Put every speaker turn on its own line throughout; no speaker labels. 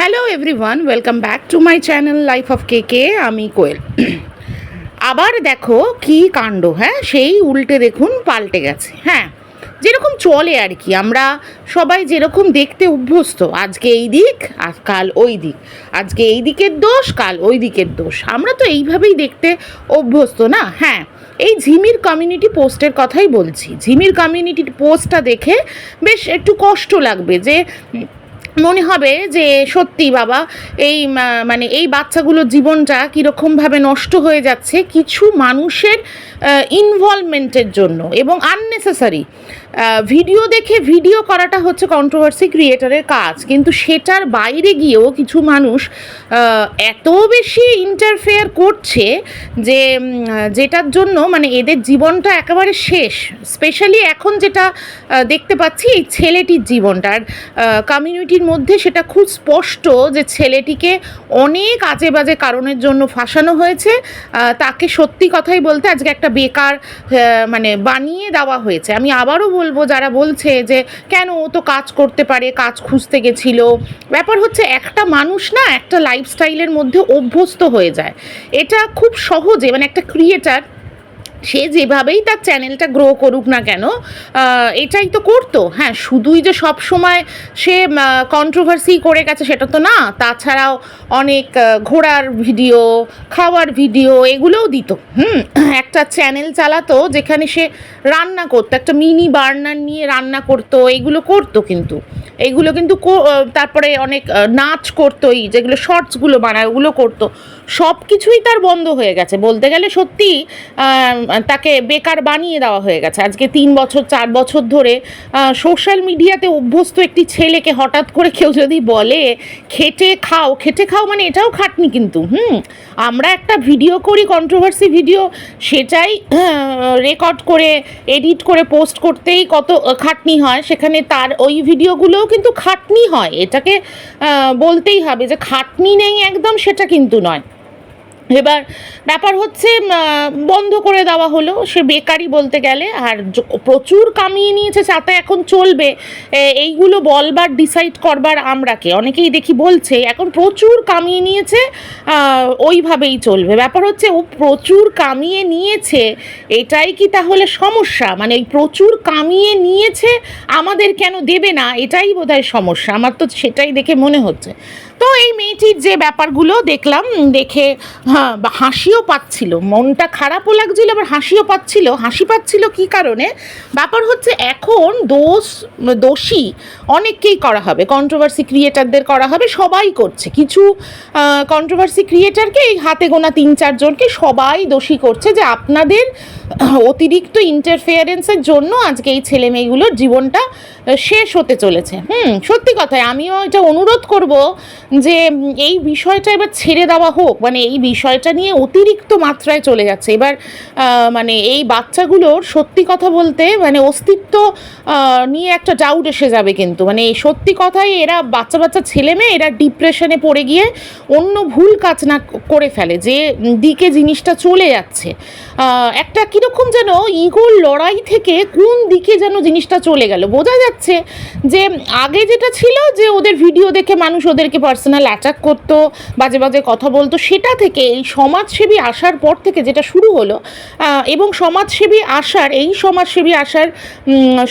Hello everyone welcome back to my channel life of K K আমি কোয়েল। আবার দেখো কি কাণ্ড হ্যাঁ? সেই উল্টে দেখুন পাল্টে গেছে হ্যাঁ? যেরকম চলে আর কি, আমরা সবাই যেরকম দেখতে অভ্যস্ত, আজকে এই দিক, আর কাল ওই দিক। আজকে এই দিকের দোষ, কাল ওই দিকের দোষ। আমরা তো এইভাবেই দেখতে অভ্যস্ত না হ্যাঁ? এই ঝিমির কমিউনিটি পোস্টের কথাই বলছি। ঝিমির কমিউনিটি পোস্টটা দেখে বেশ একটু কষ্ট লাগবে যে মনে হবে যে সত্যি বাবা, এই মানে এই বাচ্চাগুলোর জীবনটা কীরকমভাবে নষ্ট হয়ে যাচ্ছে কিছু মানুষের ইনভলভমেন্টের জন্য এবং আননেসেসারি ভিডিও দেখে ভিডিও করাটা হচ্ছে কন্ট্রোভার্সি ক্রিয়েটারের কাজ। কিন্তু সেটার বাইরে গিয়েও কিছু মানুষ এত বেশি ইন্টারফেয়ার করছে যে যেটার জন্য মানে এদের জীবনটা একেবারে শেষ। স্পেশালি এখন যেটা দেখতে পাচ্ছি এই ছেলেটির জীবনটার কমিউনিটির মধ্যে সেটা খুব স্পষ্ট যে ছেলেটিকে অনেক আজে বাজে কারণের জন্য ফাঁসানো হয়েছে। তাকে সত্যি কথাই বলতে আজকে একটা বেকার মানে বানিয়ে দেওয়া হয়েছে। আমি আবারও বলব যারা বলছে যে কেন ও তো কাজ করতে পারে, কাজ খুঁজতে গেছিল? ব্যাপার হচ্ছে একটা মানুষ না একটা লাইফস্টাইলের মধ্যে অভ্যস্ত হয়ে যায়। এটা খুব সহজে মানে একটা ক্রিয়েটার সে যেভাবেই তার চ্যানেলটা গ্রো করুক না কেন এটাই তো করতো। হ্যাঁ শুধুই যে সব সময় সে কন্ট্রোভার্সি করে গেছে সেটা তো না, তাছাড়াও অনেক ঘোরার ভিডিও খাওয়ার ভিডিও এগুলোও দিত। হুম, একটা চ্যানেল চালাতো যেখানে সে রান্না করতো, একটা মিনি বার্নার নিয়ে রান্না করতো, এগুলো করতো কিন্তু। এইগুলো কিন্তু তারপরে অনেক নাচ করতোই, যেগুলো শর্টসগুলো বানায়, ওগুলো করতো। সব কিছুই তার বন্ধ হয়ে গেছে। বলতে গেলে সত্যি তাকে বেকার বানিয়ে দেওয়া হয়ে গেছে। আজকে তিন বছর, চার বছর ধরে সোশ্যাল মিডিয়াতে অভ্যস্ত একটি ছেলেকে হঠাৎ করে কেউ যদি বলে, খেটে খাও। খেটে খাও মানে এটাও খাটনি কিন্তু, হুম? আমরা একটা ভিডিও করি কন্ট্রোভার্সি ভিডিও, সেটাই রেকর্ড করে এডিট করে পোস্ট করতেই কত খাটনি হয়। সেখানে তার ওই ভিডিওগুলোও কিন্তু খাটনি হয়। এটাকে বলতেই হবে যে খাটনি নেই একদম সেটা কিন্তু নয়। এবার ব্যাপার হচ্ছে বন্ধ করে দেওয়া হলো। সে বেকারি বলতে গেলে, আর প্রচুর কামিয়ে নিয়েছে যাতে এখন চলবে। এইগুলো বলবার ডিসাইড করবার আমরাকে অনেকেই দেখি বলছে, এখন প্রচুর কামিয়ে নিয়েছে ওইভাবেই চলবে। ব্যাপার হচ্ছে, ও প্রচুর কামিয়ে নিয়েছে, এটাই কি তাহলে সমস্যা? মানে ওই প্রচুর কামিয়ে নিয়েছে, আমাদের কেন দেবে না? এটাই বোধহয় সমস্যা। আমার তো সেটাই দেখে মনে হচ্ছে। তো এই মেয়েটির যে ব্যাপারগুলো দেখলাম, দেখে হ্যাঁ হাসিও পাচ্ছিল, মনটা খারাপও লাগছিল, আবার হাসিও পাচ্ছিল। হাসি পাচ্ছিল কি কারণে? ব্যাপার হচ্ছে এখন দোষ, দোষী অনেককেই করা হবে। কন্ট্রোভার্সি ক্রিয়েটারদের করা হবে, সবাই করছে। কিছু কন্ট্রোভার্সি ক্রিয়েটারকে এই হাতে গোনা তিন চারজনকে সবাই দোষী করছে যে আপনাদের অতিরিক্ত ইন্টারফেয়ারেন্সের জন্য আজকে এই ছেলে মেয়েগুলোর জীবনটা শেষ হতে চলেছে। হুম, সত্যি কথাই আমিও এটা অনুরোধ করব যে এই বিষয়টা এবার ছেড়ে দেওয়া হোক মানে এই বিষয়টা নিয়ে অতিরিক্ত মাত্রায় চলে যাচ্ছে। এবার মানে এই বাচ্চাগুলোর সত্যি কথা বলতে মানে অস্তিত্ব নিয়ে একটা ডাউট এসে যাবে কিন্তু। মানে এই সত্যি কথাই এরা বাচ্চা বাচ্চা ছেলে মেয়ে, এরা ডিপ্রেশনে পড়ে গিয়ে অন্য ভুল কাজ না করে ফেলে। যে দিকে জিনিসটা চলে যাচ্ছে। একটা কীরকম যেন ইগোর লড়াই থেকে কোন দিকে যেন জিনিসটা চলে গেল। বোঝা যাচ্ছে যে, আগে যেটা ছিল যে, ওদের ভিডিও দেখে মানুষ ওদেরকে পার্সোনাল অ্যাটাক করতো, বাজে বাজে কথা বলতো, সেটা থেকে এই সমাজসেবী আসার পর থেকে যেটা শুরু হলো এবং সমাজসেবী আসার, এই সমাজসেবী আসার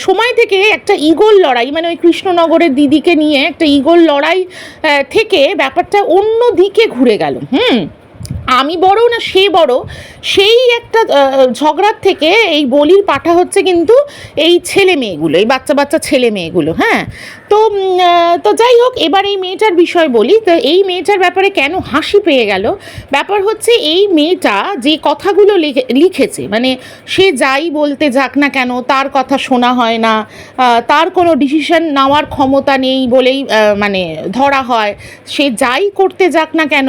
সময় থেকে একটা ইগোল লড়াই মানে ওই কৃষ্ণনগরের দিদিকে নিয়ে একটা ইগোল লড়াই থেকে ব্যাপারটা অন্য দিকে ঘুরে গেল, হুম? আমি বড় না, সে বড় সেই একটা ঝগড়ার থেকে এই বলির পাঠা হচ্ছে কিন্তু এই ছেলে মেয়েগুলো, এই বাচ্চা বাচ্চা ছেলে মেয়েগুলো হ্যাঁ? তো তো যাই হোক, এবার এই মেয়েটার বিষয় বলি, তো এই মেয়েটার ব্যাপারে কেন হাসি পেয়ে গেল? ব্যাপার হচ্ছে এই মেয়েটা যে কথাগুলো লিখে- লিখেছে মানে সে যাই বলতে যাক না কেন, তার কথা শোনা হয় না তার কোনো ডিসিশন নেওয়ার ক্ষমতা নেই বলেই মানে ধরা হয়, সে যাই করতে যাক না কেন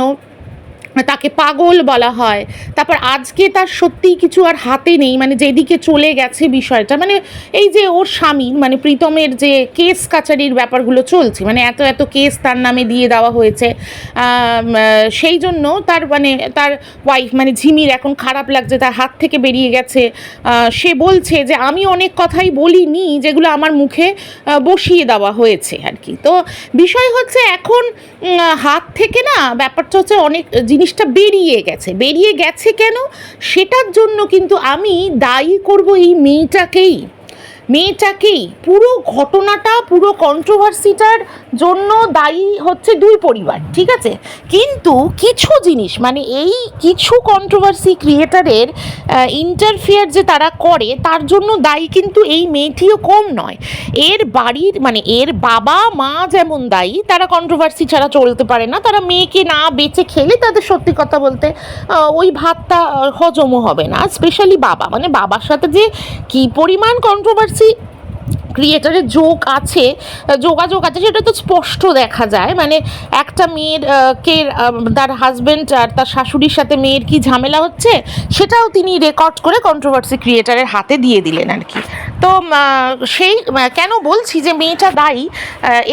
তাকে পাগল বলা হয়। তারপর আজকে তার সত্যিই কিছু আর হাতে নেই মানে যেদিকে চলে গেছে বিষয়টা মানে এই যে ওর স্বামী মানে প্রীতমের যে কেস কাচারির ব্যাপারগুলো চলছে মানে এত এত কেস তার নামে দিয়ে দেওয়া হয়েছে সেই জন্য তার মানে তার ওয়াইফ মানে ঝিমির এখন খারাপ লাগছে, তার হাত থেকে বেরিয়ে গেছে। সে বলছে যে, আমি অনেক কথাই বলিনি যেগুলো আমার মুখে বসিয়ে দেওয়া হয়েছে আর কি। তো বিষয় হচ্ছে এখন হাত থেকে না ব্যাপারটা হচ্ছে অনেক জিনিসটা বেরিয়ে গেছে। বেরিয়ে গেছে কেন? সেটার জন্য কিন্তু আমি দায়ী করব এই মেয়েটাকেই। মেয়েটাকেই পুরো ঘটনাটা, পুরো কন্ট্রোভার্সিটার জন্য দায়ী হচ্ছে দুই পরিবার, ঠিক আছে? কিন্তু কিছু জিনিস মানে এই কিছু কন্ট্রোভার্সি ক্রিয়েটারের ইন্টারফিয়ার যে তারা করে, তার জন্য দায়ী কিন্তু এই মেয়েটিও কম নয়। এর বাড়ির মানে এর বাবা, মা যেমন দায়ী, তারা কন্ট্রোভার্সি ছাড়া চলতে পারে না। তারা মেয়েকে না বেঁচে খেলে তাদের সত্যি কথা বলতে ওই ভাতটা হজমও হবে না। স্পেশালি বাবা মানে বাবার সাথে যে কি পরিমাণ কন্ট্রোভার্সি ক্রিয়েটারের যোগ আছে যোগাযোগ আছে, সেটা তো স্পষ্ট দেখা যায়। মানে একটা মেয়ের কে তার হাজবেন্ড আর তার শাশুড়ির সাথে মেয়ের কি ঝামেলা হচ্ছে, সেটাও তিনি রেকর্ড করে কন্ট্রোভার্সি ক্রিয়েটারের হাতে দিয়ে দিলেন আর কি। তো সেই কেন বলছি যে মেয়েটা দায়ী?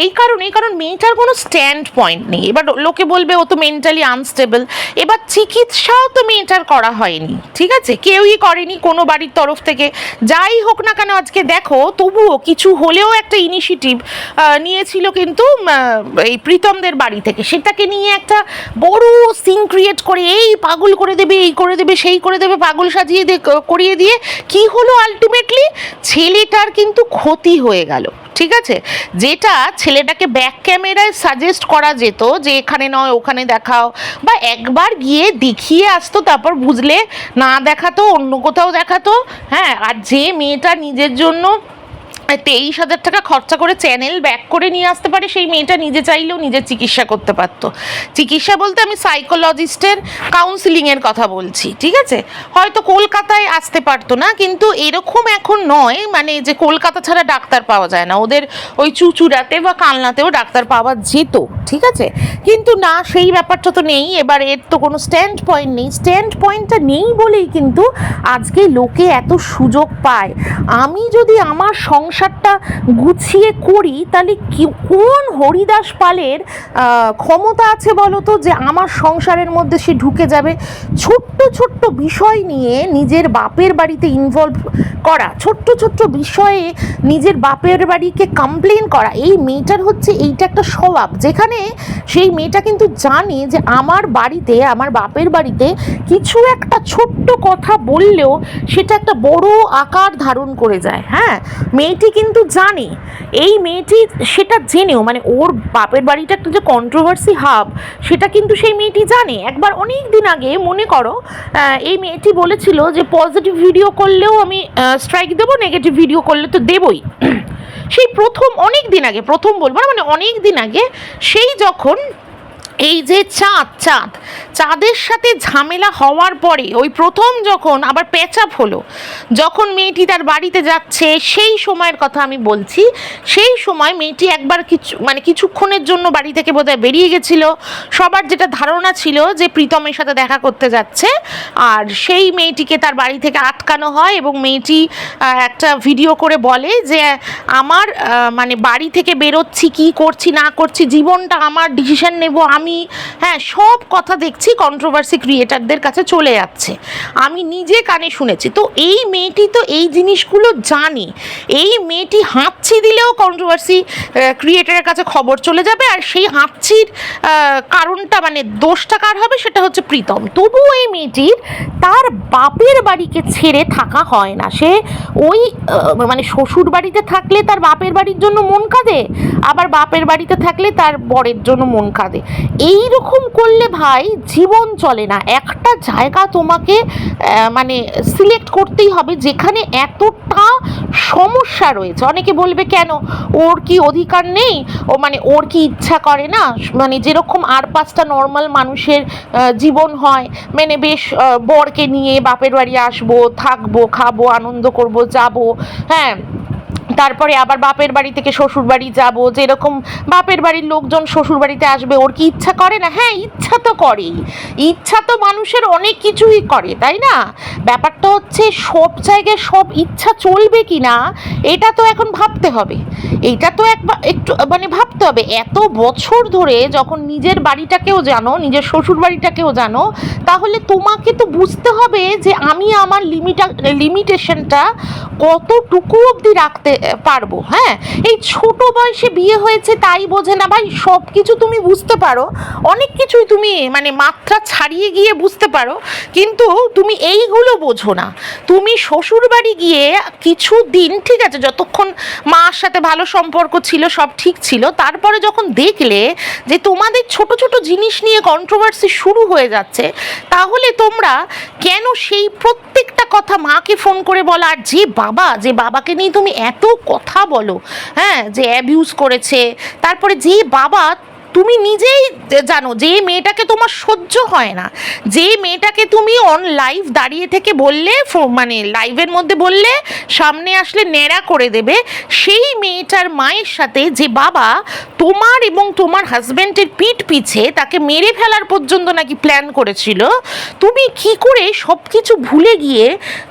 এই কারণেই কারণ মেয়েটার কোনো স্ট্যান্ড পয়েন্ট নেই। এবার লোকে বলবে, ও তো মেন্টালি আনস্টেবল এবার চিকিৎসাও তো মেয়েটার করা হয়নি, ঠিক আছে? কেউই করেনি কোনো বাড়ির তরফ থেকে। যাই হোক না কেন, আজকে দেখো, তবুও কিছু হলেও একটা ইনিশিয়েটিভ নিয়েছিল কিন্তু এই প্রীতমদের বাড়ি থেকে। সেটাকে নিয়ে একটা বড় সিন ক্রিয়েট করে, এই পাগল করে দেবে, এই করে দেবে, সেই করে দেবে, পাগল সাজিয়ে দিয়ে করিয়ে দিয়ে, কি হলো আলটিমেটলি ছেলেটার কিন্তু ক্ষতি হয়ে গেল, ঠিক আছে? যেটা ছেলেটাকে ব্যাক ক্যামেরায় সাজেস্ট করা যেত যে এখানে নয়, ওখানে দেখাও, বা একবার গিয়ে দেখিয়ে আসতো, তারপর বুঝলে না দেখাতো, অন্য কোথাও দেখাতো হ্যাঁ? আর যে মেয়েটা নিজের জন্য তেইশ হাজার টাকা খরচা করে চ্যানেল ব্যাক করে নিয়ে আসতে পারে, সেই মেয়েটা নিজে চাইলেও নিজের চিকিৎসা করতে পারতো। চিকিৎসা বলতে আমি সাইকোলজিস্টের কাউন্সিলিংয়ের কথা বলছি, ঠিক আছে? হয়তো কলকাতায় আসতে পারতো না, কিন্তু এরকম এখন নয় মানে যে কলকাতা ছাড়া ডাক্তার পাওয়া যায় না। ওদের ওই চুচুড়াতে বা কালনাতেও ডাক্তার পাওয়া যেত, ঠিক আছে? কিন্তু না, সেই ব্যাপারটা তো নেই। এবার এর তো কোনো স্ট্যান্ড পয়েন্ট নেই। স্ট্যান্ড পয়েন্টটা নেই বলেই কিন্তু আজকে লোকে এত সুযোগ পায়। আমি যদি আমার সংসারটা গুছিয়ে করি, তাহলে কোন হরিদাস পালের ক্ষমতা আছে বলতো যে আমার সংসারের মধ্যে সে ঢুকে যাবে? ছোট্ট ছোট্ট বিষয় নিয়ে নিজের বাপের বাড়িতে ইনভলভ করা, ছোট্ট ছোট্ট বিষয়ে নিজের বাপের বাড়িকে কমপ্লেন করা, এই মেয়েটার হচ্ছে এইটা একটা স্বভাব। যেখানে সেই মেয়েটা কিন্তু জানে যে আমার বাড়িতে, আমার বাপের বাড়িতে কিছু একটা ছোট্ট কথা বললেও সেটা একটা বড় আকার ধারণ করে যায়। হ্যাঁ মেয়েটি কিন্তু জানে। এই মেয়েটি সেটা জেনেও মানে ওর বাপের বাড়িটা একটা যে কন্ট্রোভার্সি হাব সেটা কিন্তু সেই মেয়েটি জানে। একবার অনেক দিন আগে মনে করো এই মেয়েটি বলেছিল যে পজিটিভ ভিডিও করলেও আমি স্ট্রাইক দেবো নেগেটিভ ভিডিও করলে তো দেবই। সেই প্রথম অনেক দিন আগে, প্রথম বলব না মানে অনেক দিন আগে, সেই যখন এই যে চাঁদ চাঁদ, চাঁদের সাথে ঝামেলা হওয়ার পরে ওই প্রথম যখন আবার প্যাচাপ হলো, যখন মেয়েটি তার বাড়িতে যাচ্ছে, সেই সময়ের কথা আমি বলছি, সেই সময় মেয়েটি একবার কিছু মানে কিছুক্ষণের জন্য বাড়ি থেকে বোধহয় বেরিয়ে গেছিল। সবার যেটা ধারণা ছিল যে প্রীতমের সাথে দেখা করতে যাচ্ছে, আর সেই মেয়েটিকে তার বাড়ি থেকে আটকানো হয় এবং মেয়েটি একটা ভিডিও করে বলে যে, আমার মানে বাড়ি থেকে বেরোচ্ছি, কি করছি, না করছি, জীবনটা আমার ডিসিশন নেব, আমি হ্যাঁ সব কথা দেখছি কন্ট্রোভার্সি ক্রিয়েটারদের কাছে চলে যাচ্ছে। আমি নিজে কানে শুনেছি। তো এই মেয়েটি তো এই জিনিসগুলো জানে। এই মেয়েটি হাঁচি দিলেও কন্ট্রোভার্সি ক্রিয়েটারের কাছে খবর চলে যাবে আর সেই হাঁচির কারণটা মানে দোষটা কার হবে সেটা হচ্ছে প্রীতম। তবুও এই মেয়েটির তার বাপের বাড়িকে ছেড়ে থাকা হয় না। সে ওই মানে শ্বশুর বাড়িতে থাকলে তার বাপের বাড়ির জন্য মন কাঁদে, আবার বাপের বাড়িতে থাকলে তার বরের জন্য মন কাঁদে। এই রকম করলে ভাই জীবন চলে না। একটা জায়গা তোমাকে মানে সিলেক্ট করতেই হবে যেখানে এতটা সমস্যা রয়েছে। অনেকে বলবে, কেন? ওর কি অধিকার নেই? ও মানে ওর কি ইচ্ছা করে না? মানে যেরকম আর পাঁচটা নর্মাল মানুষের জীবন হয় মানে বেশ বরকে নিয়ে বাপের বাড়ি আসব, থাকব, খাব, আনন্দ করব, যাব হ্যাঁ? তারপরে আবার বাপের বাড়ি থেকে শ্বশুর বাড়ি যাব, যেরকম বাপের বাড়ির লোকজন শ্বশুর বাড়িতে আসবে, ওর কি ইচ্ছা করে না? হ্যাঁ ইচ্ছা তো করেই। ইচ্ছা তো মানুষের অনেক কিছুই করে, তাই না? ব্যাপারটা হচ্ছে সব জায়গায় সব ইচ্ছা চলবে কি না, এটা তো এখন ভাবতে হবে। এইটা তো একবার একটু মানে ভাবতে হবে, এত বছর ধরে যখন নিজের বাড়িটাকেও জানো, নিজের শ্বশুর বাড়িটাকেও জানো, তাহলে তোমাকে তো বুঝতে হবে যে আমি আমার লিমিটা লিমিটেশনটা কতটুকু অবধি রাখতে পারব হ্যাঁ? এই ছোট বয়সে বিয়ে হয়েছে তাই বোঝে না ভাই, সব কিছু তুমি বুঝতে পারো। অনেক কিছুই তুমি মানে মাত্রা ছাড়িয়ে গিয়ে বুঝতে পারো, কিন্তু তুমি এইগুলো বোঝো না। তুমি শ্বশুর বাড়ি গিয়ে কিছু দিন ঠিক আছে, যতক্ষণ মার সাথে ভালো সম্পর্ক ছিল, সব ঠিক ছিল, তারপরে যখন দেখলে যে তোমাদের ছোট ছোট জিনিস নিয়ে কন্ট্রোভার্সি শুরু হয়ে যাচ্ছে, তাহলে তোমরা কেন সেই প্রত্যেকটা কথা মাকে ফোন করে বলা, আর যে বাবা, যে বাবাকে নিয়ে তুমি এত কথা বলো হ্যাঁ যে অ্যাবিউজ করেছে, তারপরে যে বাবা তুমি নিজেই জানো, যে মেয়েটাকে তোমার সহ্য হয় না, যে মেয়েটাকে তুমি অন লাইভ দাঁড়িয়ে থেকে বললে মানে লাইভের মধ্যে বললে, সামনে আসলে ন্যাড়া করে দেবে, সেই মেয়েটার মায়ের সাথে যে বাবা তোমার এবং তোমার হাজব্যান্ডের পিঠ পিছে তাকে মেরে ফেলার পর্যন্ত নাকি প্ল্যান করেছিল, তুমি কি করে সব কিছু ভুলে গিয়ে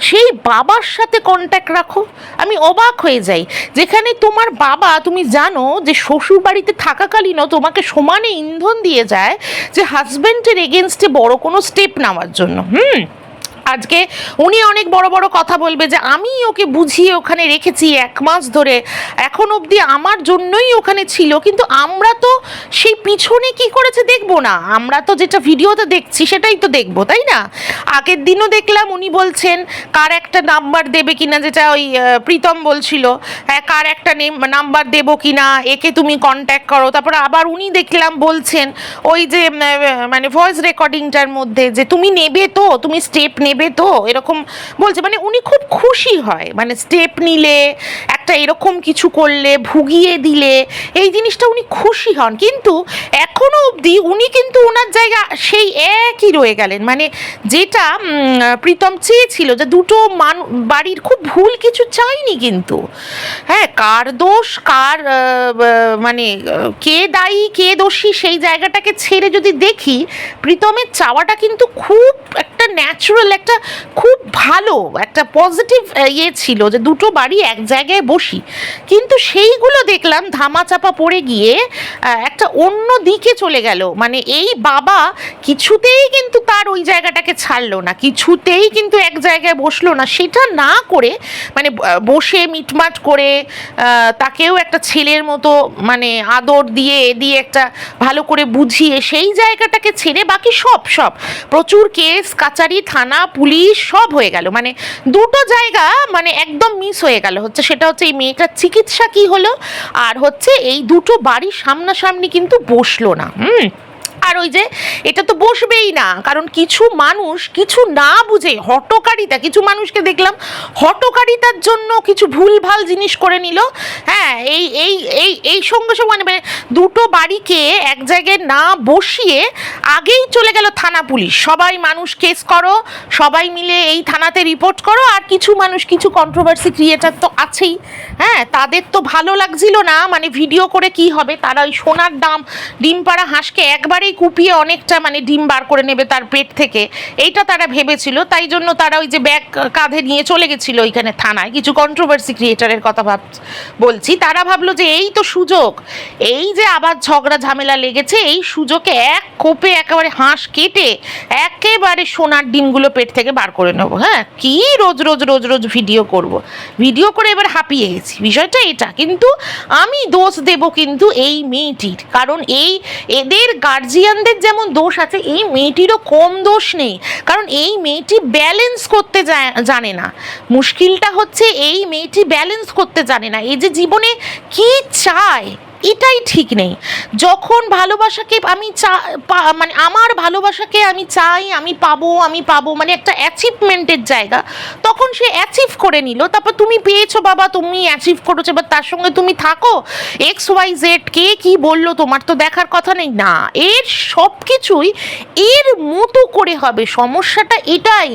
সেই বাবার সাথে কন্ট্যাক্ট রাখো? আমি অবাক হয়ে যাই। যেখানে তোমার বাবা, তুমি জানো যে শ্বশুর বাড়িতে থাকাকালীনও তোমাকে সমানে ইন্ধন দিয়ে যায় যে হাজব্যান্ডের এগেনস্টে বড় কোনো স্টেপ নেওয়ার জন্য। হুম? আজকে উনি অনেক বড় বড় কথা বলবে যে আমি ওকে বুঝিয়ে ওখানে রেখেছি এক মাস ধরে। এখন অবধি আমার জন্যই ওখানে ছিল, কিন্তু আমরা তো সেই পিছনে কি করেছে দেখব না। আমরা তো যেটা ভিডিওতে দেখছি সেটাই তো দেখব, তাই না? আগের দিনও দেখলাম উনি বলছেন, কার একটা নাম্বার দেবে কিনা? যেটা ওই প্রীতম বলছিল হ্যাঁ কার একটা নাম্বার দেবো কিনা? একে তুমি কন্ট্যাক্ট করো। তারপর আবার উনি দেখলাম বলছেন, ওই যে মানে ভয়েস রেকর্ডিংটার মধ্যে যে তুমি নেবে তো, তুমি স্টেপ নেবে তো এরকম বলছে। মানে উনি খুব খুশি হয়। মানে স্টেপ নিলে, একটা এরকম কিছু করলে, ভুগিয়ে দিলে, এই জিনিসটা উনি খুশি হন। কিন্তু এখনও অবধি উনি কিন্তু ওনার জায়গা সেই একই রয়ে গেলেন। মানে যেটা প্রীতম চেয়েছিল যে দুটো মান, বাড়ির খুব ভুল কিছু চাইনি কিন্তু। হ্যাঁ কার দোষ, কার মানে কে দায়ী, কে দোষী, সেই জায়গাটাকে ছেড়ে যদি দেখি, প্রীতমের চাওয়াটা কিন্তু খুব ন্যাচুরাল একটা খুব ভালো, একটা পজিটিভ ইয়ে ছিল যে দুটো বাড়ি এক জায়গায় বসি। কিন্তু সেইগুলো দেখলাম ধামাচাপা পড়ে গিয়ে একটা অন্য দিকে চলে গেল। মানে এই বাবা কিছুতেই কিন্তু তার ওই জায়গাটাকে ছাড়লো না, কিছুতেই কিন্তু এক জায়গায় বসল না। সেটা না করে মানে বসে মিটমাট করে তাকেও একটা ছেলের মতো মানে আদর দিয়ে, এ দিয়ে একটা ভালো করে বুঝিয়ে সেই জায়গাটাকে ছেড়ে বাকি সব সব। প্রচুর কেস কাচারি থানা, পুলিশ সব হয়ে গেল। মানে দুটো জায়গা মানে একদম মিস হয়ে গেল। হচ্ছে সেটা হচ্ছে এই মেয়েটার চিকিৎসা কি হলো? আর হচ্ছে এই দুটো বাড়ি সামনাসামনি কিন্তু বসল না। হুম? আর ওই যে এটা তো বসবেই না। কারণ কিছু মানুষ কিছু না বুঝে হটকারিতা, কিছু মানুষকে দেখলাম হটকারিতার জন্য কিছু ভুলভাল জিনিস করে নিল। হ্যাঁ এই এই এই এই সঙ্গে সঙ্গে মানে মানে দুটো বাড়িকে এক জায়গায় না বসিয়ে আগেই চলে গেল থানা পুলিশ। সবাই মানুষ কেস করো, সবাই মিলে এই থানাতে রিপোর্ট করো আর কিছু মানুষ, কিছু কন্ট্রোভার্সি ক্রিয়েটার তো আছেই। হ্যাঁ তাদের তো ভালো লাগছিল না মানে ভিডিও করে কি হবে? তারা ওই সোনার দাম ডিম পাড়া হাঁসকে একবারেই কুপিয়ে অনেকটা মানে ডিম বার করে নেবে তার পেট থেকে। এইটা তারা ভেবেছিল, তাই জন্য তারা ওই যে ব্যাগ কাঁধে নিয়ে চলে গেছিল ওইখানে থানায়। কিছু কন্ট্রোভার্সি ক্রিয়েটারের কথা ভাব, বলছি। তারা ভাবলো যে এই তো সুযোগ। এই যে আবার ঝগড়া ঝামেলা লেগেছে, এই সুযোগে এক কোপে একেবারে হাঁস কেটে একেবারে সোনার ডিমগুলো পেট থেকে বার করে নেব। হ্যাঁ কি রোজ রোজ রোজ রোজ ভিডিও করব। ভিডিও করে এবার হাঁপিয়ে গেছি। বিষয়টা এটা। কিন্তু আমি দোষ দেব কিন্তু এই মেয়েটির। কারণ এই এদের গার্জিয়ানদের যেমন দোষ আছে, এই মেয়েটিরও কম দোষ নেই। কারণ এই মেয়েটি ব্যালেন্স করতে জানে না। মুশকিলটা হচ্ছে এই মেয়েটি ব্যালেন্স করতে জানে না। এই যে জীবনে কি চায়?
এটাই ঠিক নেই। যখন ভালোবাসাকে আমি চা মানে আমার ভালোবাসাকে আমি চাই, আমি পাবো আমি পাবো মানে একটা অ্যাচিভমেন্টের জায়গা, তখন সে অ্যাচিভ করে নিল। তারপর তুমি পেয়েছ বাবা, তুমি অ্যাচিভ করেছ, এবার তার সঙ্গে তুমি থাকো। এক্স ওয়াই জেড কে কি বলল তোমার তো দেখার কথা নেই। না, এর সব কিছুই এর মতো করে হবে। সমস্যাটা এটাই,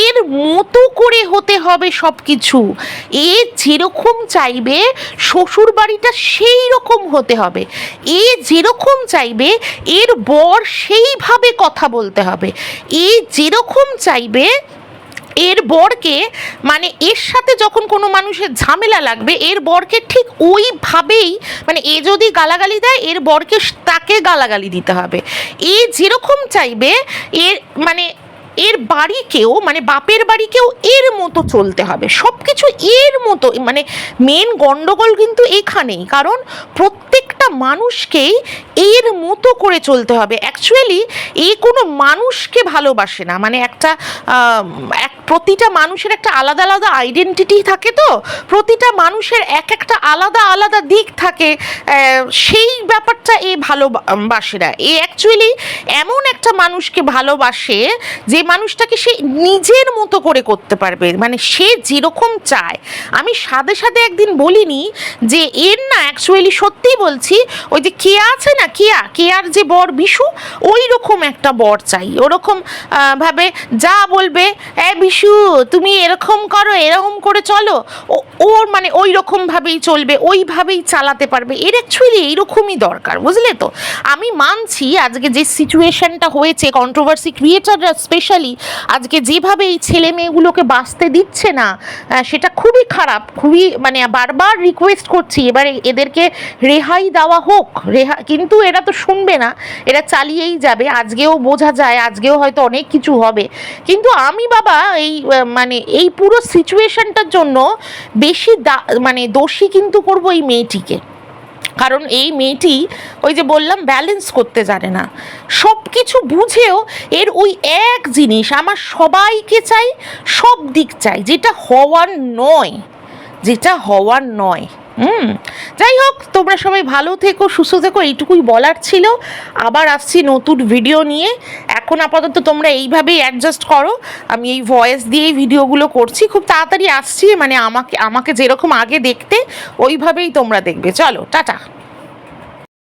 এর মতো করে হতে হবে সব কিছু এ যেরকম চাইবে শ্বশুর বাড়িটা সেই রকম হতে হবে। এ যেরকম চাইবে, এর বর সেইভাবে কথা বলতে হবে। এ যেরকম চাইবে, এর বরকে মানে এর সাথে যখন কোনো মানুষের ঝামেলা লাগবে, এর বরকে ঠিক ওইভাবেই মানে এ যদি গালাগালি দেয়, এর বরকে তাকে গালাগালি দিতে হবে। এ যেরকম চাইবে, এর মানে এর বাড়িকেও মানে বাপের বাড়িকেও এর মতো চলতে হবে। সব কিছু এর মতো মানে মেন গণ্ডগোল কিন্তু এখানেই। কারণ প্রত্যেকটা মানুষকেই এর মতো করে চলতে হবে। অ্যাকচুয়ালি এ কোনো মানুষকে ভালোবাসে না। মানে একটা এক প্রতিটা মানুষের একটা আলাদা আলাদা আইডেন্টিটি থাকে তো? প্রতিটা মানুষের এক একটা আলাদা আলাদা দিক থাকে। সেই ব্যাপারটা এ ভালোবাসে না। এ অ্যাকচুয়ালি এমন একটা মানুষকে ভালোবাসে যে মানুষটাকে সে নিজের মতো করে করতে পারবে। মানে সে যেরকম চায়। আমি সাথে সাথে একদিন বলিনি যে এর না অ্যাকচুয়ালি সত্যিই বলছি, ওই যে কেয়া আছে না, কেয়া, কেয়ার যে বর বিশু ওই রকম একটা বর চাই। ওরকম ভাবে যা বলবে, এ বিশু, তুমি এরকম করো, এরকম করে চলো। ওর মানে ওই রকম ভাবেই চলবে, ওইভাবেই চালাতে পারবে। এর অ্যাকচুয়ালি এইরকমই দরকার, বুঝলে তো? আমি মানছি আজকে যে সিচুয়েশনটা হয়েছে কন্ট্রোভার্সি ক্রিয়েটাররা স্পেশালি আজকে যেভাবে এই ছেলে মেয়েগুলোকে বাঁচতে দিচ্ছে না সেটা খুবই খারাপ, খুবই মানে বারবার রিকোয়েস্ট করছি, এবারে এদেরকে রেহাই দেওয়া হোক, রেহা কিন্তু এরা তো শুনবে না, এরা চালিয়েই যাবে, আজকেও বোঝা যায়, আজকেও হয়তো অনেক কিছু হবে। কিন্তু আমি বাবা এই মানে এই পুরো সিচুয়েশনটার জন্য বেশি মানে দোষী কিন্তু করব এই মেয়েটিকে। কারণ এই মেয়েটি ওই যে বললাম ব্যালেন্স করতে জানে না। সব কিছু বুঝেও এর ওই এক জিনিস, আমার সবাইকে চাই, সব দিক চাই, যেটা হওয়ার নয়, যেটা হওয়ার নয়। হুম যাই হোক তোমরা সবাই ভালো থেকো, সুস্থ থেকো, এইটুকুই বলার ছিল। আবার আসছি নতুন ভিডিও নিয়ে। এখন আপাতত তোমরা এইভাবেই অ্যাডজাস্ট করো। আমি এই ভয়েস দিয়েই ভিডিওগুলো করছি। খুব তাড়াতাড়ি আসছি মানে আমাকে আমাকে যেরকম আগে দেখতে, ওইভাবেই তোমরা দেখবে। চলো, টাটা।